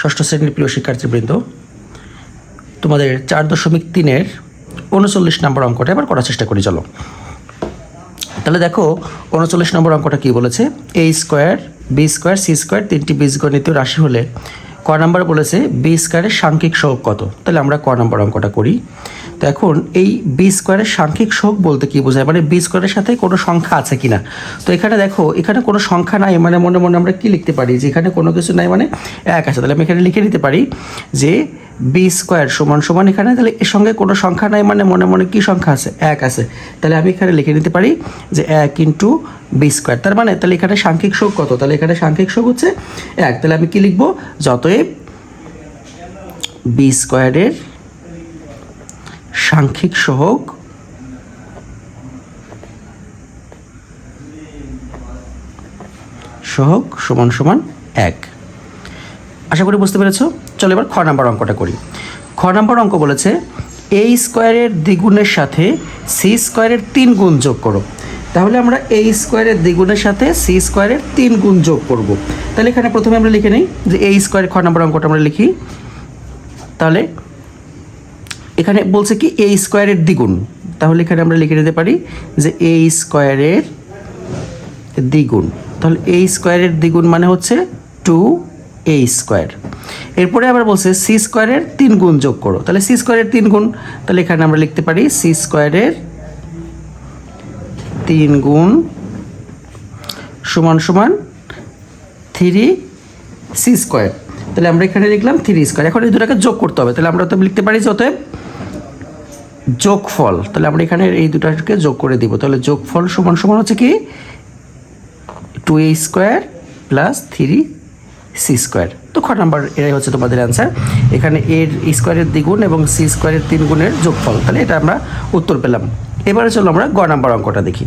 ষষ্ঠ শ্রেণির প্রিয় শিক্ষার্থীবৃন্দ, তোমাদের চার দশমিক তিনের উনচল্লিশ নম্বর অঙ্কটা এবার করার চেষ্টা করি, চলো। তাহলে দেখো, উনচল্লিশ নম্বর অঙ্কটা কী বলেছে? A square B square C square তিনটি বীজগণিত রাশি হলে ক নম্বর বলেছে বি স্কোয়ারের সাংখ্যিক সহগ কত? তাহলে আমরা ক নম্বর অঙ্কটা করি। তো এখন এই বি স্কোয়ারের সাংখ্যিক সহগ বলতে কি বোঝায়? মানে বি স্কোয়ারের সাথে কোনো সংখ্যা আছে কি না তো এখানে দেখো, এখানে কোনো সংখ্যা নাই মানে মনে মনে আমরা কি লিখতে পারি? যে এখানে কোনো কিছু নাই মানে এক আছে। তাহলে আমি এখানে লিখে নিতে পারি যে বি স্কোয়ার সমান সমান এখানে, তাহলে এর সঙ্গে কোনো সংখ্যা নাই মানে মনে মনে কি সংখ্যা আছে? এক আছে। তাহলে আমি এখানে লিখে নিতে পারি যে এক ইন্টু বি স্কোয়ার তার মানে তাহলে এখানে সাংখ্যিক শোক কত? তাহলে এখানে সাংখ্যিক শোক হচ্ছে এক। তাহলে আমি কি লিখব? যতএব বি স্কোয়ারের সাংখ্যিক সহগ। সহগ সমান সমান এক। আশা করি বুঝতে পেরেছ? চলো এবার খ নাম্বার অঙ্কটা করি। খ নাম্বার অঙ্ক বলেছে, এ স্কোয়ারের দ্বিগুণের সাথে সি স্কোয়ারের তিন গুণ যোগ করো। তাহলে আমরা এ স্কোয়ারের দ্বিগুণের সাথে সি স্কোয়ারের তিন গুণ যোগ করব। তাহলে এখানে প্রথমে আমরা লিখে নিই যে এ স্কোয়ারের খ নাম্বার অঙ্কটা আমরা লিখি। তাহলে এখানে বলছে কি এ স্কোয়ারের দ্বিগুণ। তাহলে এখানে আমরা লিখে নিতে পারি যে এ স্কোয়ারের দ্বিগুণ। তাহলে এ স্কোয়ারের দ্বিগুণ মানে হচ্ছে টু এ স্কোয়ার এরপরে আবার বলছে সি স্কোয়ারের তিন গুণ যোগ করো। তাহলে সি স্কোয়ারের তিন গুণ, তাহলে এখানে আমরা লিখতে পারি সি স্কোয়ারের তিন গুণ সমান সমান থ্রি সি স্কোয়ার তাহলে আমরা এখানে লিখলাম থ্রি স্কোয়ার এখন এই দুটাকে যোগ করতে হবে। তাহলে আমরা তো লিখতে পারি যে অতএব যোগফল, তাহলে আমরা এখানে এই দুটাকে যোগ করে দিব। তাহলে যোগফল সমান সমান হচ্ছে কি? Two A square plus three C square তো খ নাম্বার, এটাই হচ্ছে তোমাদের অ্যান্সার এখানে এর স্কোয়ারের দ্বিগুণ এবং সি স্কোয়ারের তিন গুণের যোগফল। তাহলে এটা আমরা উত্তর পেলাম। এবারে চলো আমরা গ নাম্বার অঙ্কটা দেখি।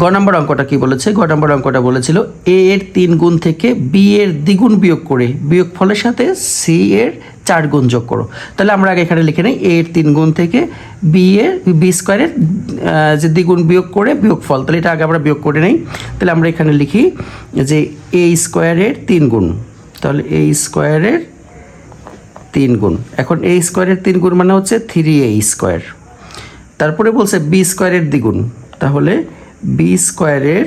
গ নম্বর অঙ্কটা কি বলেছে? গ নম্বর অঙ্কটা বলেছিল এ এর তিন গুণ থেকে বি এর দ্বিগুণ বিয়োগ করে। বিয়োগ ফলের সাথে সি এর চার গুণ যোগ করো। তাহলে আমরা আগে এখানে লিখে নিই, এর তিন গুণ থেকে বি এর, বি স্কোয়ারের যে দ্বিগুণ বিয়োগ করে বিয়োগ ফল তাহলে এটা আগে আমরা বিয়োগ করে নিই। তাহলে আমরা এখানে লিখি যে এ স্কোয়ারের তিন গুণ। তাহলে এ স্কোয়ারের তিন গুণ। এখন এ স্কোয়ারের তিন গুণ মানে হচ্ছে থ্রি এ স্কোয়ার। তারপরে বলছে বি স্কোয়ারের দ্বিগুণ। তাহলে বি স্কোয়ারের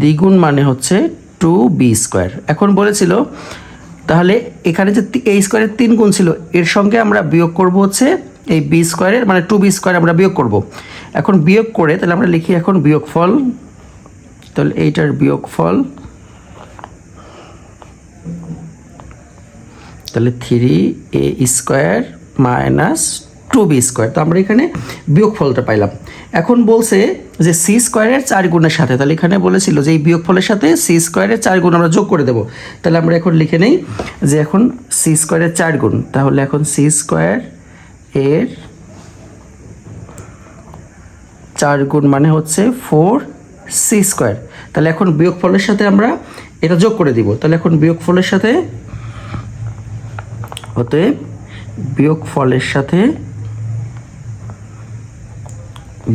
দ্বিগুণ মানে হচ্ছে টু বি স্কোয়ার। এখন বলেছিল, তাহলে এখানে যে এই স্কোয়ারের তিন গুণ ছিল, এর সঙ্গে আমরা বিয়োগ করব হচ্ছে এই বি স্কোয়ারের মানে টু বি স্কোয়ার আমরা বিয়োগ করব। এখন বিয়োগ করে, তাহলে আমরা লিখি এখন বিয়োগফল, তাহলে এইটার বিয়োগফল, তাহলে three A square minus two B square তো আমরা এখানে বিয়োগফলটা পাইলাম। এখন বলছে যে সি স্কোয়ারের চার গুণের সাথে, তাহলে এখানে বলেছিল যে এই বিয়োগফলের সাথে সি স্কোয়ারের চার গুণ আমরা যোগ করে দেবো। তাহলে আমরা এখন লিখে নেই যে এখন সি স্কোয়ারের চার গুণ, তাহলে এখন সি স্কোয়ার এর চার গুণ মানে হচ্ছে ফোর সি স্কোয়ার তাহলে এখন বিয়োগফলের সাথে আমরা এটা যোগ করে দিব। তাহলে এখন বিয়োগফলের সাথে, অতএব বিয়োগ ফলের সাথে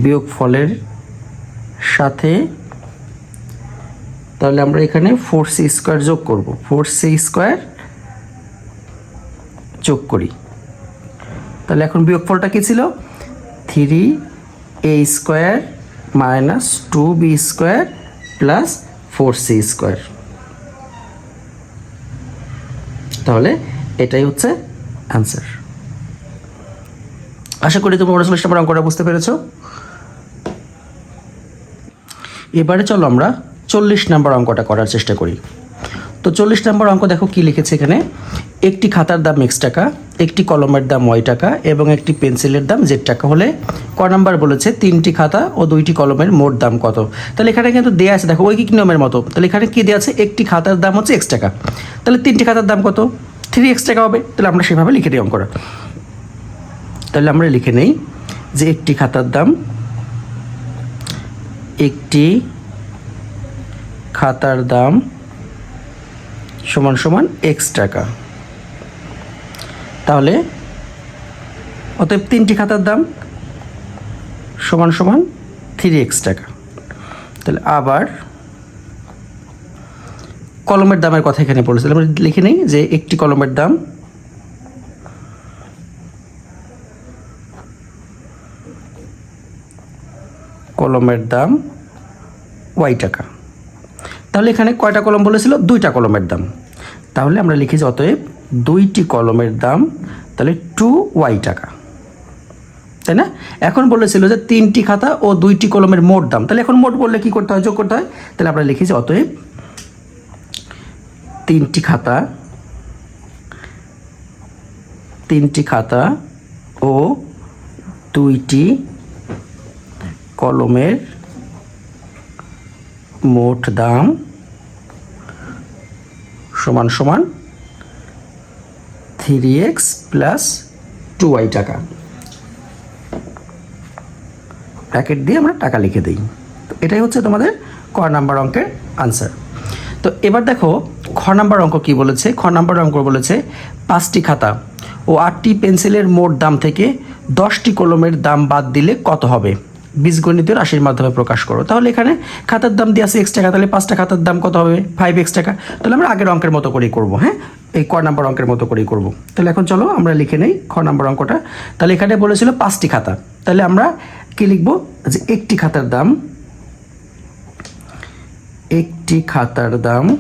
বিয়োগ ফলের সাথে, তাহলে আমরা এখানে ফোর সি স্কোয়ার যোগ করব। ফোর সি স্কোয়ার যোগ করি। তাহলে এখন বিয়োগফলটা কী ছিল? Three A square minus two B square plus four C square. তাহলে এটাই হচ্ছে অ্যান্সার। আশা করি তোমরা উনচল্লিশ নম্বর অঙ্কটা বুঝতে পেরেছ। এবারে চলো আমরা চল্লিশ নম্বর অঙ্কটা করার চেষ্টা করি। তো চল্লিশ নম্বর অঙ্ক দেখো কি লিখেছে এখানে? একটি খাতার দাম এক্স টাকা, একটি কলমের দাম ওয়াই টাকা এবং একটি পেন্সিলের দাম জেড টাকা হলে ক নাম্বার বলেছে তিনটি খাতা ও দুইটি কলমের মোট দাম কত? তাহলে এখানে কিন্তু দেওয়া আছে, দেখো, ঐকিক নিয়মের মতো। তাহলে এখানে কী দেওয়া আছে? একটি খাতার দাম হচ্ছে এক্স টাকা। তাহলে তিনটি খাতার দাম কত? থ্রি এক্স টাকা হবে। তাহলে আমরা সেভাবে লিখে দিই অঙ্কটা। তাহলে আমরা লিখে নেই যে একটি খাতার দাম একটি খাতার দাম সমান সমান এক্স টাকা। তাহলে অতএব তিনটি খাতার দাম সমান সমান থ্রি এক্স টাকা। তাহলে আবার কলমের দামের কথা এখানে বলেছিল আমরা লিখে নেই যে একটি কলমের দাম কলমের দাম ওয়াই টাকা। তাহলে এখানে কয়টা কলম বলেছিল? দুইটা কলমের দাম। তাহলে আমরা লিখেছি অতএব দুইটি কলমের দাম তাহলে টু ওয়াই টাকা। তাই না? এখন বলেছিল যে তিনটি খাতা ও দুইটি কলমের মোট দাম। তাহলে এখন মোট বললে কি করতে হয়? যোগ করতে হয়? তাহলে আমরা লিখেছি অতএব তিনটি খাতা তিনটি খাতা ও দুইটি কলমের মোট দাম সমান সমান three X plus two Y টাকা। ব্র্যাকেট দিয়ে আমরা টাকা লিখে দিই। তো এটাই হচ্ছে তোমাদের ক নাম্বার অঙ্কের আনসার তো এবার দেখো, খ নাম্বার অঙ্ক কি বলেছে? খ নাম্বার অঙ্ক বলেছে, পাঁচটি খাতা ও আটটি পেন্সিলের মোট দাম থেকে দশটি কলমের দাম বাদ দিলে কত হবে? বীজগণিতের রাশির মাধ্যমে প্রকাশ করো। তাহলে এখানে খাতার দাম দিয়ে আছে এক্স টাকা, তাহলে পাঁচটা খাতার দাম কত হবে? ফাইভ এক্স টাকা। তাহলে আমরা আগের অঙ্কের মতো করেই করব হ্যাঁ? এই ক নাম্বার অঙ্কের মতো করেই করব। তাহলে এখন চলো আমরা লিখে নেই খ নাম্বার অঙ্কটা। তাহলে এখানে বলেছিল পাঁচটি খাতা। তাহলে আমরা কি লিখব? যে একটি খাতার দাম, একটি খাতার দাম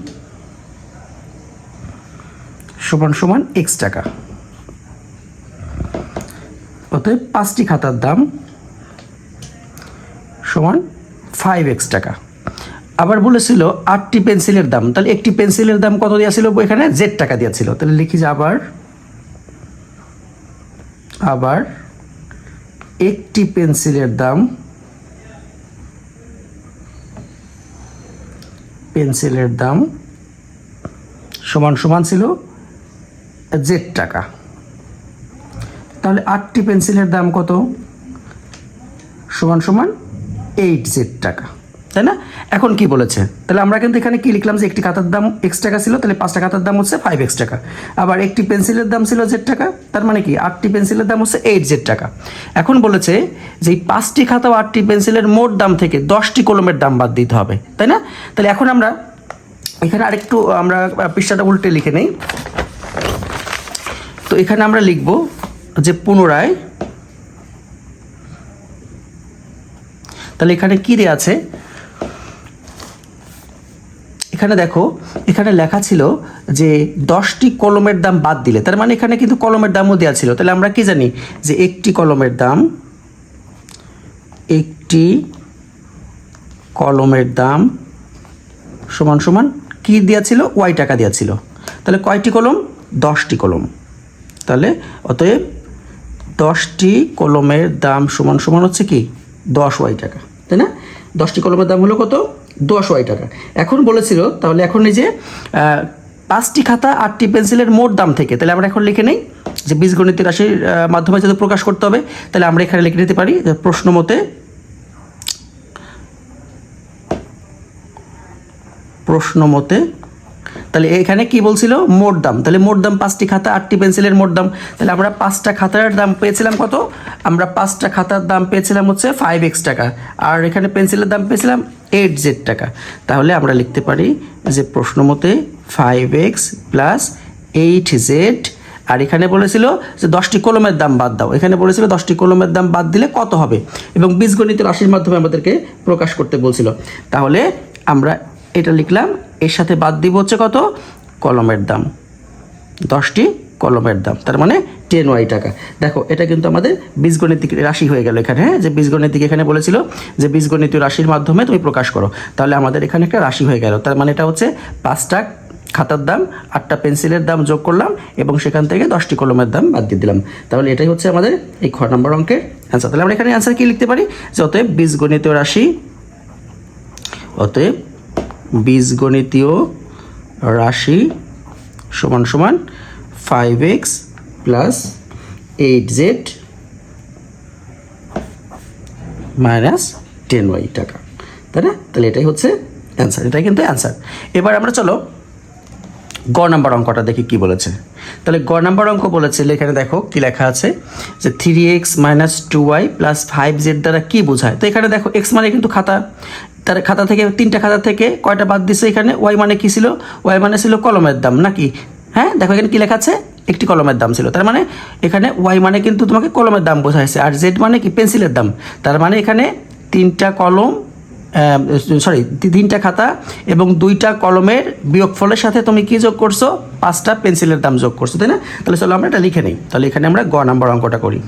সমান সমান এক্স টাকা। অতএব পাঁচটি খাতার দাম সমান ফাইভ এক্স টাকা। আবার বলেছিল আটটি পেন্সিলের দাম। তাহলে একটি পেন্সিলের দাম কত ছিল এখানে? জেড টাকা ছিল তাহলে লিখি যে আবার আবার একটি পেন্সিলের দাম পেন্সিলের দাম সমান সমান ছিল জেড টাকা। তাহলে আটটি পেন্সিলের দাম কত? সমান সমান এইট জেড টাকা। তাই না? এখন কি বলেছে? তাহলে আমরা কিন্তু এখানে কি লিখলাম যে একটি খাতার দাম এক্স টাকা ছিল, তাহলে পাঁচটা খাতার দাম হচ্ছে ফাইভ এক্স টাকা। আবার একটি পেন্সিলের দাম ছিল জেড টাকা, তার মানে কি? আটটি পেন্সিলের দাম হচ্ছে এইট জেড টাকা। এখন বলেছে যে এই পাঁচটি খাতা ও আটটি পেন্সিলের মোট দাম থেকে দশটি কলমের দাম বাদ দিতে হবে, তাই না? তাহলে এখন আমরা এখানে আরেকটু, আমরা পৃষ্ঠাটা উল্টে লিখে নেই। তো এখানে আমরা লিখব যে পুনরায় তাহলে এখানে কি দেওয়া আছে? এখানে দেখো, এখানে লেখা ছিল যে দশটি কলমের দাম বাদ দিলে, তার মানে এখানে কিন্তু কলমের দামও দেওয়া ছিল। তাহলে আমরা কি জানি যে একটি কলমের দাম, একটি কলমের দাম সমান সমান কি দেওয়া ছিল? ওয়াই টাকা দেওয়া ছিল। তাহলে কয়টি কলম? দশটি কলম। তাহলে অতএব দশটি কলমের দাম সমান সমান হচ্ছে কি? দশ ওয়াই টাকা। তাই না? দশটি কলমের দাম হলো কত? দশ ওয়াই টাকা। এখন বলেছিল, তাহলে এখন এই যে পাঁচটি খাতা, আটটি পেন্সিলের মোট দাম থেকে, তাহলে আমরা এখন লিখে নেই যে বীজগণিতের রাশির মাধ্যমে যাতে প্রকাশ করতে হবে, তাহলে আমরা এখানে লিখে নিতে পারি প্রশ্ন মতে প্রশ্ন মতে তাহলে এখানে কি বলছিল? মোট দাম। তাহলে মোট দাম পাঁচটি খাতা, আটটি পেন্সিলের মোট দাম। তাহলে আমরা পাঁচটা খাতার দাম পেয়েছিলাম কত? আমরা পাঁচটা খাতার দাম পেয়েছিলাম হচ্ছে ফাইভ এক্স টাকা। আর এখানে পেন্সিলের দাম পেয়েছিলাম এইট জেড টাকা। তাহলে আমরা লিখতে পারি যে প্রশ্ন মতে five X plus eight Z আর এখানে বলেছিল যে দশটি কলমের দাম বাদ দাও। এখানে বলেছিল দশটি কলমের দাম বাদ দিলে কত হবে? এবং বীজগণিত রাশির মাধ্যমে আমাদেরকে প্রকাশ করতে বলছিল। তাহলে আমরা এটা লিখলাম, এর সাথে বাদ দিব হচ্ছে কত? কলমের দাম। দশটি কলমের দাম, তার মানে টেন ওয়াই টাকা। দেখো, এটা কিন্তু আমাদের বীজগণিতিক রাশি হয়ে গেল এখানে হ্যাঁ? যে বীজগণিতিক এখানে বলেছিল যে বীজগণিত রাশির মাধ্যমে তুমি প্রকাশ করো। তাহলে আমাদের এখানে একটা রাশি হয়ে গেল, তার মানে এটা হচ্ছে পাঁচটা খাতার দাম আটটা পেন্সিলের দাম যোগ করলাম, এবং সেখান থেকে দশটি কলমের দাম বাদ দিয়ে দিলাম। তাহলে এটাই হচ্ছে আমাদের এই খ নম্বর অঙ্কের অ্যান্সার তাহলে আমরা এখানে অ্যান্সার কি লিখতে পারি? যে অতএব বীজগণিতীয় রাশি, অতএব বীজগণিতীয় রাশি সমান সমান five X plus eight Z minus ten Y টাকা। তাই না তাহলে এটাই হচ্ছে অ্যান্সার এটাই কিন্তু অ্যান্সার এবার আমরা চলো গ নাম্বার অঙ্কটা দেখি কি বলেছে। তাহলে গ নাম্বার অঙ্ক বলেছে, এখানে দেখো কি লেখা আছে যে three X minus two Y plus five Z দ্বারা কি বোঝায়? তো এখানে দেখো এক্স মানে কিন্তু খাতা। তার খাতা থেকে, তিনটা খাতা থেকে কয়টা বাদ দিছে এখানে? ওয়াই মানে কি ছিল? ওয়াই মানে ছিল কলমের দাম, নাকি? হ্যাঁ দেখো এখানে কি লেখা আছে? একটি কলমের দাম ছিল। তার মানে এখানে ওয়াই মানে কিন্তু তোমাকে কলমের দাম বোঝাইছে, আর জেড মানে কি? পেন্সিলের দাম। তার মানে এখানে তিনটা কলম সরি তিনটা খাতা এবং দুইটা কলমের বিয়োগফলের সাথে তুমি কি যোগ করছ? পাঁচটা পেন্সিলের দাম যোগ করছ, তাই না? তাহলে চলো আমরা এটা লিখে নিই। তাহলে এখানে আমরা গ নাম্বার অঙ্কটা করি।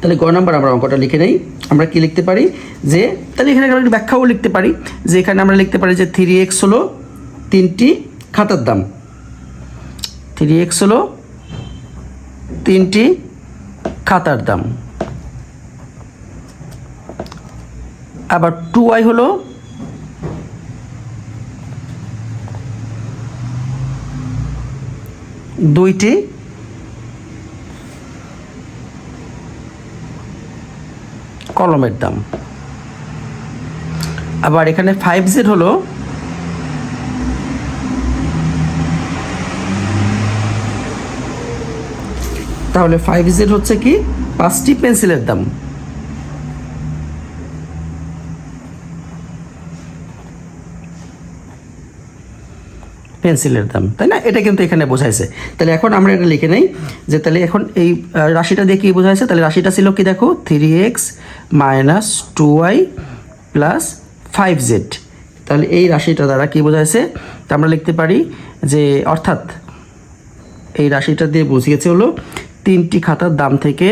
তাহলে গ নাম্বার আমরা অঙ্কটা লিখে নেই। আমরা কি লিখতে পারি? যে, তাহলে এখানে আমরা ব্যাখ্যাও লিখতে পারি। যে এখানে আমরা লিখতে পারি যে থ্রি এক্স হলো তিনটি খাতার দাম। থ্রি এক্স হলো তিনটি খাতার দাম। আবার টু ওয়াই হলো দুইটি কলমের দাম। আবার এখানে ফাইভ জেড হলো তাহলে ফাইভ জেড হচ্ছে কি? পাঁচটি পেন্সিলের দাম। পেন্সিলের দাম, তাই না? এটা কিন্তু এখানে বোঝাইছে। তাহলে এখন আমরা এটা লিখে নেই যে তাহলে এখন এই রাশিটা দিয়ে কী বোঝাইছে? তাহলে রাশিটা ছিল কি দেখো? Three X minus two Y plus five Z তাহলে এই রাশিটা দ্বারা কী বোঝাইছে? তা আমরা লিখতে পারি যে, অর্থাৎ এই রাশিটা দিয়ে বুঝিয়েছে হলো তিনটি খাতার দাম থেকে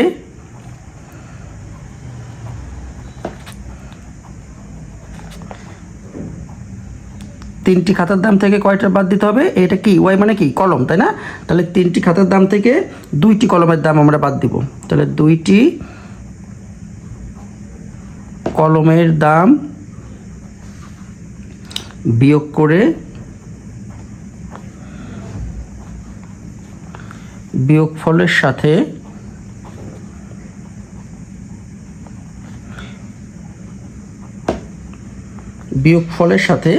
তিনটি খাতার দাম থেকে কয়টা বাদ দিতে হবে? এটা কি? ওয়াই মানে কি? কলম, তাই না? তাহলে তিনটি খাতার দাম থেকে দুইটি কলমের দাম আমরা বাদ দিব। তাহলে দুইটি কলমের দাম বিয়োগ করে বিয়োগফলের সাথে বিয়োগফলের সাথে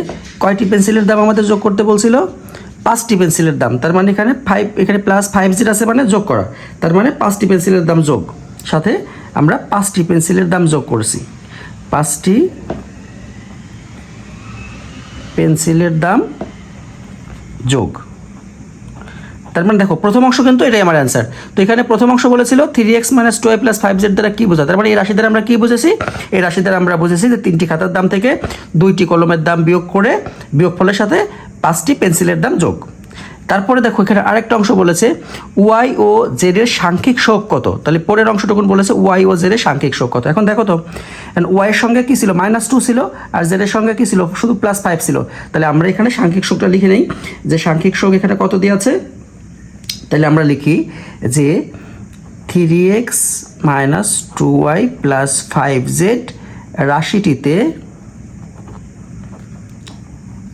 কয়টি পেন্সিলের দাম আমাদের যোগ করতে বলছিল? পাঁচটি পেন্সিলের দাম। তার মানে এখানে ফাইভ এখানে প্লাস ফাইভ জির আছে মানে যোগ করা। তার মানে পাঁচটি পেন্সিলের দাম যোগ। সাথে আমরা পাঁচটি পেন্সিলের দাম যোগ করছি। পাঁচটি পেন্সিলের দাম যোগ। তার মানে দেখো, প্রথম অংশ কিন্তু এটাই আমার অ্যান্সার তো এখানে প্রথম অংশ বলেছিল three X minus two plus five Z দ্বারা কী বোঝা তার মানে এই রাশি দ্বারা আমরা কী বুঝেছি? এই রাশি দ্বারা আমরা বুঝেছি যে তিনটি খাতার দাম থেকে দুইটি কলমের দাম বিয়োগ করে বিয়োগ বিয়োগফলের সাথে পাঁচটি পেন্সিলের দাম যোগ। তারপরে দেখো, এখানে আরেকটা অংশ বলেছে ওয়াই ও জেডের সাংখ্যিক শোক কত? তাহলে পরের অংশটুকুন বলেছে ওয়াই ও জেডের সাংখ্যিক শোক কত? এখন দেখো তো ওয়াইয়ের সঙ্গে কি ছিল? মাইনাস টু ছিল, আর জেডের সঙ্গে কি ছিল? শুধু প্লাস ফাইভ ছিল। তাহলে আমরা এখানে সাংখ্যিক শোকটা লিখে নেই। যে সাংখ্যিক শোক এখানে কত দিয়ে আছে? তাহলে আমরা লিখি যে three X minus two Y plus five Z রাশিটিতে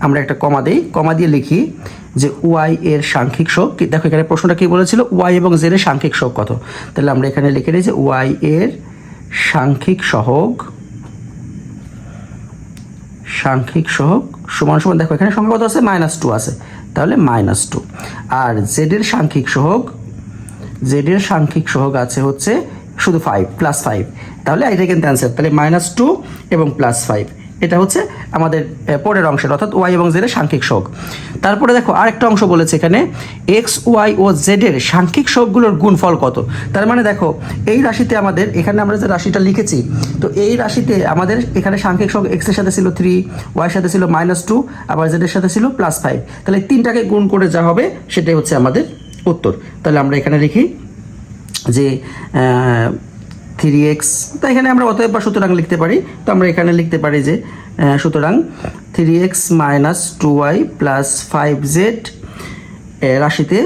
আমরা একটা কমা দিই। কমা দিয়ে লিখি যে ওয়াই এর সাংখ্যিক শোক দেখো এখানে প্রশ্নটা কী বলেছিল? ওয়াই এবং জেড এর সাংখ্যিক শোক কত? তাহলে আমরা এখানে লিখে নিই যে ওয়াই এর সাংখ্যিক সহগ সাংখ্যিক সহগ সমান সমান দেখো এখানে সংখ্যা কত আছে? মাইনাস টু আছে। তাহলে মাইনাস টু আর জেডের সাংখ্যিক সহগ জেডের সাংখ্যিক সহগ আছে হচ্ছে শুধু ফাইভ প্লাস ফাইভ তাহলে এটা কিন্তু অ্যান্সার তাহলে মাইনাস টু এবং প্লাস ফাইভ এটা হচ্ছে আমাদের পরের অংশের, অর্থাৎ ওয়াই এবং জেডের সাংখ্যিক সহগ তারপরে দেখো, আরেকটা অংশ বলেছে এখানে, এক্স, ওয়াই ও জেডের সাংখ্যিক সহগগুলোর গুণফল কত? তার মানে দেখো, এই রাশিতে আমাদের, এখানে আমরা যে রাশিটা লিখেছি, তো এই রাশিতে আমাদের এখানে সাংখ্যিক সহগ এক্সের সাথে ছিল থ্রি, ওয়াই সাথে ছিল মাইনাস টু, আবার জেডের সাথে ছিল প্লাস ফাইভ। তাহলে তিনটাকে গুণ করে যা হবে, সেটাই হচ্ছে আমাদের উত্তর। তাহলে আমরা এখানে লিখি যে থ্রি এক্স, তো এখানে আমরা অতএব বা সুতরাং লিখতে পারি। তো আমরা এখানে লিখতে পারি যে সুতরাং three X minus two Y plus five Z রাশিতে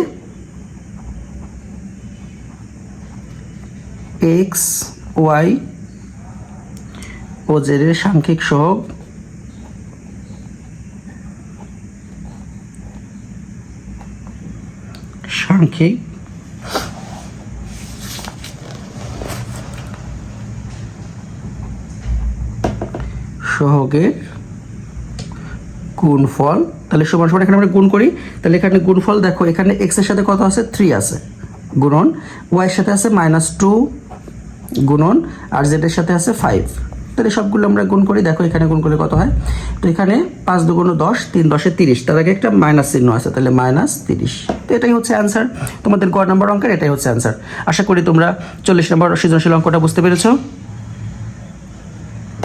এক্স ওয়াই ও জেডের সাংখ্যিক সহগ সাংখ্যিক সহগের গুণফল তাহলে সমান সমান এখানে আমরা গুণ করি। তাহলে এখানে গুণফল দেখো এখানে এক্সের সাথে কত আছে? থ্রি আছে। গুণন। ওয়াই এর সাথে আছে মাইনাস টু গুণন। আর জেড এর সাথে আছে ফাইভ তাহলে সবগুলো আমরা গুণ করি। দেখো এখানে গুণ করলে কত হয়? তো এখানে পাঁচ দুগুণ দশ, তিন দশে তিরিশ। তার আগে একটা মাইনাস চিহ্ন আছে, তাহলে মাইনাস তিরিশ। তো এটাই হচ্ছে অ্যান্সার তোমাদের গ নম্বর অঙ্কের? এটাই হচ্ছে অ্যান্সার আশা করি তোমরা চল্লিশ নম্বর সৃজনশীল অঙ্কটা বুঝতে পেরেছ।